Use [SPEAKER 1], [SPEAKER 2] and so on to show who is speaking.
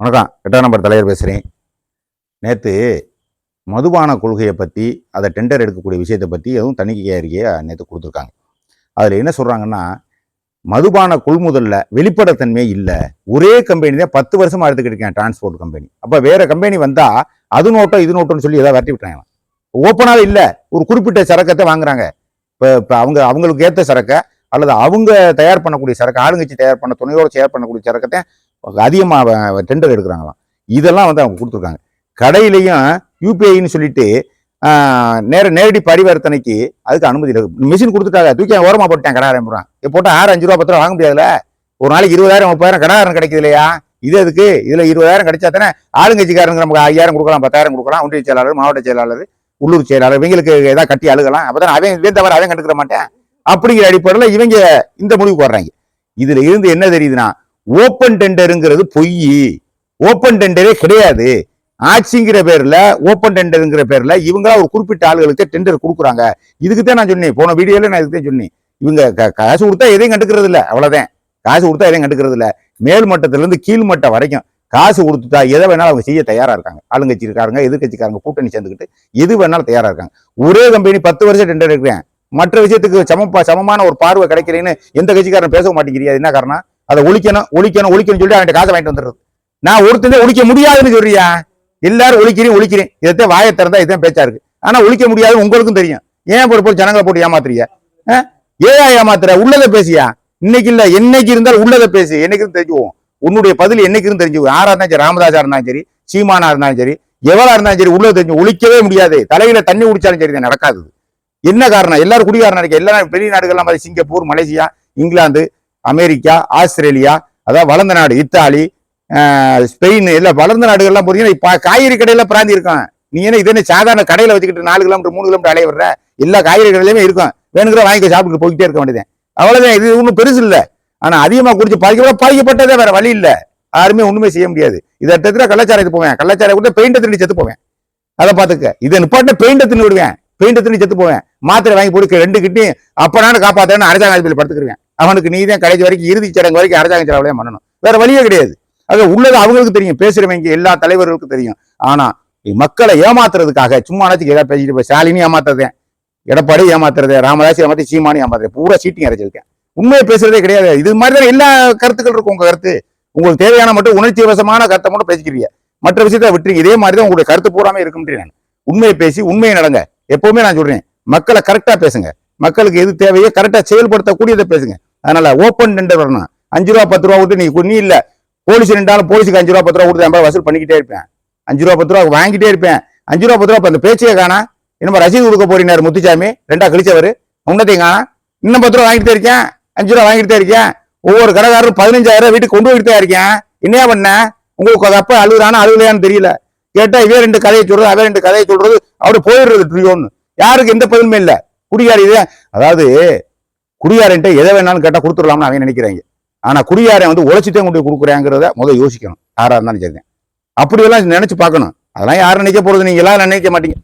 [SPEAKER 1] வணக்கம். எட்டாம் நம்பர் தலைவர் பேசுகிறேன் நேற்று மதுபான கொள்கையை பற்றி அதை டெண்டர் எடுக்கக்கூடிய விஷயத்தை பற்றி எதுவும் தணிக்கை அறிக்கையை நேற்று கொடுத்துருக்காங்க. அதில் என்ன சொல்கிறாங்கன்னா மதுபான கொள்முதலில் வெளிப்படைத்தன்மை இல்லை. ஒரே கம்பெனி தான் பத்து வருஷமாக எடுத்துக்கிட்டு இருக்கேன் டிரான்ஸ்போர்ட் கம்பெனி அப்போ வேறு கம்பெனி வந்தால் அது நோட்டம் இது நோட்டம்னு சொல்லி ஏதாவது வரட்டி விட்டாங்க ஓப்பனாக இல்லை. ஒரு குறிப்பிட்ட சரக்கத்தை வாங்குறாங்க. இப்போ இப்போ அவங்க அவங்களுக்கு ஏற்ற சரக்கை அல்லது அவங்க தயார் பண்ணக்கூடிய சரக்கு ஆளுங்கட்சி தயார் பண்ண துணையோடு தயார் பண்ணக்கூடிய சரக்கத்தை அதிகமாக டெண்டர் எடுக்கிறாங்களாம். இதெல்லாம் வந்து அவங்க கொடுத்துருக்காங்க. கடையிலையும் யூபிஐன்னு சொல்லிட்டு நேர நேரடி பரிவர்த்தனைக்கு அதுக்கு அனுமதி இருக்கு மிஷின் கொடுத்துட்டாங்க. தூக்கி ஓரமாக போட்டேன் கடை ஆரம்பிடுறான் இப்போ போட்டால் ஆறு அஞ்சு ரூபா பத்து ரூபா வாங்க முடியாதுல்ல? ஒரு நாளைக்கு இருபதாயிரம் முப்பதாயிரம் கடாரம் கிடைக்குது இல்லையா? இது அதுக்கு இதில் இருபதாயிரம் கிடைச்சா தானே ஆளுங்கட்சிக்காரங்க நமக்கு ஐயாயிரம் கொடுக்கலாம் பத்தாயிரம் கொடுக்கலாம். ஒன்றிய செயலாளர் மாவட்ட செயலாளர் உள்ளூர் செயலாளர் இவங்களுக்கு ஏதாவது கட்டி அழுகலாம். அப்போ தான் அவன் இதே தவிர அவன் கண்டுக்கிற மாட்டேன். அப்படிங்கிற அடிப்படையில் இவங்க இந்த முடிவுக்கு வர்றாங்க. இதில் இருந்து என்ன தெரியுதுன்னா ஓப்பன் டெண்டருங்கிறது பொய். ஓப்பன் டெண்டரே கிடையாது. ஆட்சிங்கிற பேர்ல ஓப்பன் டெண்டருங்கிற பேர்ல இவங்களா ஒரு குறிப்பிட்ட ஆளுகளுக்கு டெண்டர் கொடுக்குறாங்க. இதுக்கு தான் நான் சொன்னேன். போன வீடியோல நான் இதுக்கு தான் சொன்னேன். இவங்க காசு கொடுத்தா எதையும் கண்டுக்கிறது இல்ல. அவ்வளவுதான். காசு கொடுத்தா எதையும் கண்டுக்கிறது இல்லை. மேல் மட்டத்துல இருந்து கீழ் மட்டம் வரைக்கும் காசு கொடுத்துட்டா எதை வேணாலும் அவங்க செய்ய தயாராக இருக்காங்க. ஆளுங்கட்சி இருக்காருங்க எதிர்கட்சிக்காரங்க கூட்டணி சேர்ந்துக்கிட்டு எது வேணாலும் தயாராக இருக்காங்க. ஒரே கம்பெனி பத்து வருஷம் டெண்டர் எடுக்கிறேன். மற்ற விஷயத்துக்கு சம சமமான ஒரு பார்வை கிடைக்கிறேன்னு எந்த கட்சிக்காரன் பேச மாட்டேங்கிறீங்க. என்ன காரணம்? அதை ஒழிக்கணும் ஒழிக்கணும் ஒழிக்கணும் சொல்லி அவன் காசை வாங்கிட்டு வந்துடுறது. நான் ஒருத்தந்தே ஒழிக்க முடியாதுன்னு சொல்றியா? எல்லாரும் ஒழிக்கிறேன் ஒழிக்கிறேன். இதைத்தான் வாயை திறந்தா இதுதான் பேச்சா இருக்கு. ஆனா ஒழிக்க முடியாது உங்களுக்கும் தெரியும். ஏன் பொறுப்பு ஜனங்களை போட்டு ஏமாத்துறீங்க? ஆ? ஏயா ஏமாத்துற உள்ளதை பேசியா இன்னைக்கு இல்ல என்னைக்கு இருந்தால் உள்ளதை பேசு. என்னைக்கு தெரிஞ்சுவோம் உன்னுடைய பதில் என்னைக்கு இருந்து தெரிஞ்சுக்குவோம். யாரா இருந்தாலும் சரி ராமதாசா இருந்தாலும் சரி சீமானா இருந்தாலும் சரி எவ்வளவு இருந்தாலும் சரி உள்ளதை தெரிஞ்சு ஒழிக்கவே முடியாது. தலையில தண்ணி குடிச்சாலும் சரி நடக்காது. என்ன காரணம்? எல்லாரும் குடிகாரன் இருக்கு. எல்லா பெரிய நாடுகள்லாம் மாதிரி சிங்கப்பூர் மலேசியா இங்கிலாந்து அமெரிக்கா ஆஸ்திரேலியா அதாவது வளர்ந்த நாடு இத்தாலி ஸ்பெயின் இல்லை வளர்ந்த நாடுகள்லாம் போறீங்கன்னா இப்போ காய்கறி கடையில் பிராந்தி இருக்கும் நீ என்ன இது என்ன சாதாரண கடையில் வச்சுக்கிட்டு நாலு கிலோமீட்டர் மூணு கிலோமீட்டர் அலைய விடுற? எல்லா காய்கறி கடையிலுமே இருக்கும். வேணுங்கிற வாங்கி சாப்பிட்டு போய்கிட்டே இருக்க வேண்டியது அவ்வளோதான் இது ஒன்றும் பெருசு இல்லை. ஆனால் அதிகமாக குடிச்சு பாதிக்கப்பட பாதிக்கப்பட்டதே வேற வழி இல்லை. யாருமே ஒன்றுமே செய்ய முடியாது. இதை எடுத்துட்டு கள்ளச்சாரத்துக்கு போவேன். கள்ளச்சாரை கூட பெயிண்டை திருடி செத்து போவேன். அதை பார்த்துக்க இதை நிப்பாட்ட பெயிண்டை தின்னு விடுவேன். பெயிண்டை தின்னு செத்து போவேன். மாத்திரை வாங்கி போட்டு ரெண்டு கிட்டி அப்பனான்னு காப்பாத்தேன்னு அரசாங்க ஆஸ்பத்திரி படுத்துக்கிருவேன். அவனுக்கு நீ தான் கடைசி வரைக்கும் இறுதி சடங்கு வரைக்கும் அரசாங்க செலவுலையே பண்ணணும் வேற வழியே கிடையாது. அது உள்ளது அவங்களுக்கு தெரியும். பேசுறவங்க எல்லா தலைவர்களுக்கும் தெரியும். ஆனா மக்களை ஏமாத்துறதுக்காக சும்மா நாச்சுக்கு ஏதாவது பேசிட்டு போய் ஸ்டாலினி ஏமாத்துறதேன் எடப்பாடி ஏமாத்துறது. ராமதாஸ் ஏமாத்தி சீமானி ஏமாத்துறது. பூரா சீட்டிங் அரைச்சிருக்கேன் உண்மையை பேசுறதே கிடையாது. இது மாதிரி தான் எல்லா கருத்துக்கள் இருக்கும் உங்க கருத்து. உங்களுக்கு தேவையான மட்டும் உணர்ச்சி வசமான கருத்தை மட்டும் பேசிக்கிறீங்க. மற்ற விஷயத்த விட்டுறீங்க இதே மாதிரி தான் உங்களுடைய கருத்து பூராமே இருக்கும்ன்றேன் நான். உண்மையை பேசி உண்மையை நடங்க. எப்பவுமே நான் சொல்றேன். மக்களை கரெக்டா பேசுங்க. மக்களுக்கு எது தேவையோ கரெக்டா செயல்படுத்தக்கூடியதை பேசுங்க. அதனால ஓப்பன் டெண்டர் வரணும். அஞ்சு ரூபா பத்து ரூபா கொடுத்து நீ நீ இல்ல. போலீஸ் நின்றாலும் போலீஸுக்கு அஞ்சு ரூபா பத்து ரூபா கொடுத்து ஐம்பது வசூல் பண்ணிக்கிட்டே இருப்பேன். அஞ்சு ரூபா பத்து ரூபா வாங்கிட்டே இருப்பேன். அஞ்சு ரூபா பத்து ரூபா அந்த பேச்சையே காணா. இன்னும் ரசீது கொடுக்க போறீங்க முத்துச்சாமி. ரெண்டா கழிச்சவர். உன்னத்தையும் காணா. இன்னும் பத்து ரூபா வாங்கிட்டே இருக்கேன். அஞ்சு ரூபா வாங்கிட்டே இருக்கேன். ஒவ்வொரு கடைக்காரரும் பதினஞ்சாயிரம் வீட்டுக்கு கொண்டு போயிட்டு தான் இருக்கேன். என்னையா பண்ண? உங்களுக்கு அப்ப அழுகுறானா அழுகலையான்னு தெரியல. கேட்டா இவே ரெண்டு கதையை சொல்றது அவன் ரெண்டு கதையை சொல்றது அப்படி போயிடுறது ட்ரியோன்னு. யாருக்கு எந்த பதிலுமே இல்லை. குடிகாரி அதாவது குடியாரன்ட்டு எதை வேணாலும் கேட்டால் கொடுத்துடலாம்னு அவங்க நினைக்கிறாங்க. ஆனால் குடியாரன் வந்து உழைச்சிட்டே கொண்டு கொடுக்குறாங்கிறத முதல் யோசிக்கணும். யாராக இருந்தாலும் சரி அப்படியெல்லாம் நினைச்சு பார்க்கணும். அதெல்லாம் யாரும் நினைக்க போறது? நீங்கள் எல்லாம் நினைக்க மாட்டீங்க.